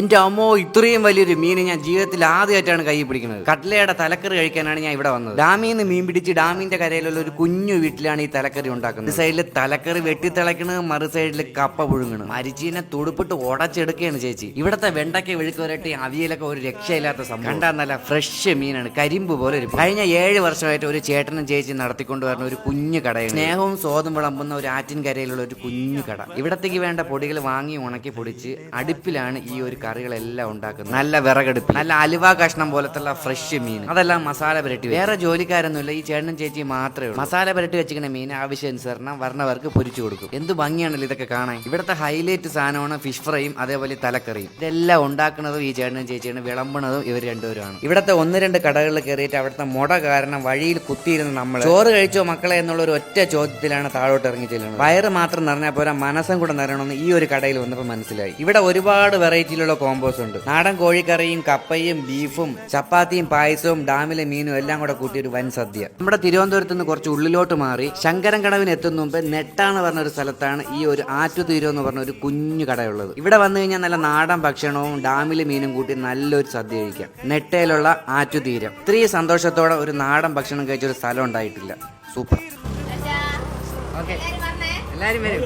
എന്റെ അമ്മോ ഇത്രയും വലിയൊരു മീൻ ഞാൻ ജീവിതത്തിൽ ആദ്യമായിട്ടാണ് കൈ പിടിക്കുന്നത്. കട്ലയുടെ തലക്കറി കഴിക്കാനാണ് ഞാൻ ഇവിടെ വന്നത്. ഡാമിൽ നിന്ന് മീൻ പിടിച്ച് ഡാമിന്റെ കരയിലുള്ള ഒരു കുഞ്ഞു വീട്ടിലാണ് ഈ തലക്കറി ഉണ്ടാക്കുന്നത്. സൈഡിൽ തലക്കറി വെട്ടി തിളക്കണ് മറു സൈഡിൽ കപ്പ പുഴുങ്ങണ് മരിച്ചീനെ തുടുപ്പിട്ട് ഉടച്ചെടുക്കുകയാണ് ചേച്ചി. ഇവിടത്തെ വെണ്ടയ്ക്ക വെഴുക്ക് വരട്ടെ അവിയലൊക്കെ ഒരു രക്ഷയില്ലാത്ത സംഭവം. കണ്ടാൽ നല്ല ഫ്രഷ് മീനാണ്. കരിമ്പ് പോലെ ഒരു കഴിഞ്ഞ ഏഴ് വർഷമായിട്ട് ഒരു ചേട്ടനും ചേച്ചി നടത്തിക്കൊണ്ട് വരുന്ന ഒരു കുഞ്ഞു കടയാണ്. സ്നേഹവും സ്വാദും വിളമ്പുന്ന ഒരു ആറ്റിൻ കരയിലുള്ള ഒരു കുഞ്ഞു കട. ഇവിടത്തേക്ക് വേണ്ട പൊടികൾ വാങ്ങി ഉണക്കി പൊടിച്ച് അടുപ്പിലാണ് ഈ ഒരു കറികളെല്ലാം ഉണ്ടാക്കുന്നത്. നല്ല വിറകെടുപ്പ് നല്ല അലുവ കഷ്ണം പോലത്തുള്ള ഫ്രഷ് മീൻ. അതെല്ലാം മസാല പുരട്ടി വേറെ ജോലിക്കാരൊന്നുമില്ല. ഈ ചേട്ടനും ചേച്ചി മാത്രമേ ഉള്ളൂ. മസാല പുരട്ടി വെച്ചിരിക്കുന്ന മീൻ ആവശ്യാനുസരണം വർണവർക്ക് പൊരിച്ചു കൊടുക്കും. എന്ത് ഭംഗിയാണല്ലോ ഇതൊക്കെ കാണാൻ? ഇവിടുത്തെ ഹൈലൈറ്റ് സാധനമാണ് ഫിഷ് ഫ്രൈയും അതേപോലെ തലക്കറിയും. ഇതെല്ലാം ഉണ്ടാക്കുന്നതും ഈ ചേട്ടനും ചേച്ചിയാണ്. വിളമ്പണതും ഇവർ രണ്ടുപേരുമാണ്. ഇവിടുത്തെ ഒന്ന് രണ്ട് കടകളിൽ കയറിയിട്ട് അവിടുത്തെ മുട കാരണം വഴിയിൽ കുത്തിയിരുന്ന നമ്മൾ ചോറ് കഴിച്ചോ മക്കളെ എന്നുള്ള ഒരു ഒറ്റ ചോദ്യത്തിലാണ് താഴോട്ട് ഇറങ്ങി ചെല്ലുന്നത്. വയറ് മാത്രം നിറഞ്ഞാൽ പോരാ മനസ്സും കൂടെ നിറയണമെന്ന് ഈ ഒരു കടയിൽ വന്നപ്പോൾ മനസ്സിലായി. ഇവിടെ ഒരുപാട് വെറൈറ്റിയിലുള്ള കോമ്പോസ് ഉണ്ട്. നാടൻ കോഴിക്കറിയും കപ്പയും ബീഫും ചപ്പാത്തിയും പായസവും ഡാമിലെ മീനും എല്ലാം കൂടെ കൂട്ടി ഒരു വൻ സദ്യ. നമ്മുടെ തിരുവനന്തപുരത്ത് നിന്ന് കുറച്ച് ഉള്ളിലോട്ട് മാറി ശങ്കരൻ കടവിന് എത്തുന്ന മുമ്പ് നെട്ടാന്ന് പറഞ്ഞ ഒരു സ്ഥലത്താണ് ഈ ഒരു ആറ്റുതീരം എന്ന് പറഞ്ഞ ഒരു കുഞ്ഞു കടയുള്ളത്. ഇവിടെ വന്നു കഴിഞ്ഞാൽ നല്ല നാടൻ ഭക്ഷണവും ഡാമിലെ മീനും കൂട്ടി നല്ലൊരു സദ്യ കഴിക്കാം. നെട്ടയിലുള്ള ആറ്റുതീരം ഇത്രയും സന്തോഷത്തോടെ ഒരു നാടൻ ഭക്ഷണം കഴിച്ച ഒരു സ്ഥലം ഉണ്ടായിട്ടില്ല. സൂപ്പർ. ഓക്കെ. എല്ലാരും വരും.